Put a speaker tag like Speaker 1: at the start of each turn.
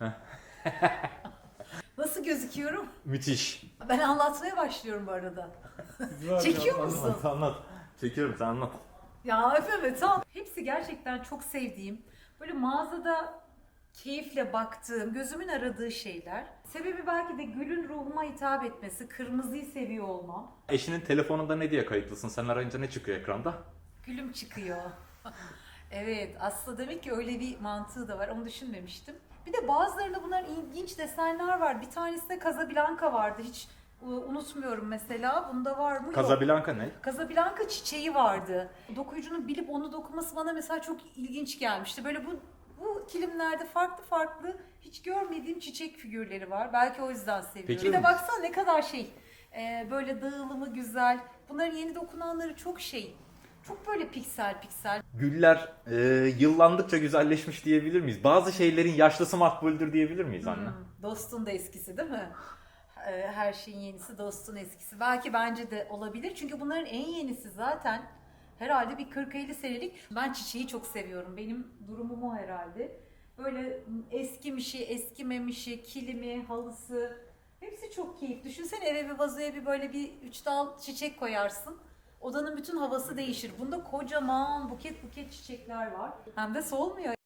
Speaker 1: Nasıl gözüküyorum?
Speaker 2: Müthiş.
Speaker 1: Ben anlatmaya başlıyorum bu arada. Çekiyor musun?
Speaker 2: Anlat anlat. Çekiyorum sen anlat.
Speaker 1: Ya evet tamam. Hepsi gerçekten çok sevdiğim, böyle mağazada keyifle baktığım, gözümün aradığı şeyler. Sebebi belki de gülün ruhuma hitap etmesi, kırmızıyı seviyor olmam.
Speaker 2: Eşinin telefonunda ne diye kayıtlısın? Sen arayınca ne çıkıyor ekranda?
Speaker 1: Gülüm çıkıyor. Evet aslında demek ki öyle bir mantığı da var onu düşünmemiştim. Bir de bazılarında bunların ilginç desenler var. Bir tanesinde Casablanca vardı hiç unutmuyorum mesela. Bunda var mı?
Speaker 2: Casablanca ne?
Speaker 1: Casablanca çiçeği vardı. Dokuyucunun bilip onu dokuması bana mesela çok ilginç gelmişti. Böyle bu bu kilimlerde farklı farklı hiç görmediğim çiçek figürleri var. Belki o yüzden seviyorum.
Speaker 2: Peki-
Speaker 1: bir de baksana ne kadar şey e, böyle dağılımı güzel. Bunların yeni dokunanları çok şey. Çok böyle piksel piksel.
Speaker 2: Güller e, yıllandıkça güzelleşmiş diyebilir miyiz? Bazı şeylerin yaşlısı makbuldür diyebilir miyiz anne?
Speaker 1: Hmm, dostun da eskisi değil mi? E, Her şeyin yenisi dostun eskisi. Belki bence de olabilir. Çünkü bunların en yenisi zaten herhalde bir 40-50 senelik. Ben çiçeği çok seviyorum. Benim durumum o herhalde. Böyle eskimişi, eskimemişi, kilimi, halısı. Hepsi çok keyif. Düşünsene eve bir vazoya bir böyle bir üç dal çiçek koyarsın. Odanın bütün havası değişir. Bunda kocaman buket buket çiçekler var. Hem de solmuyor.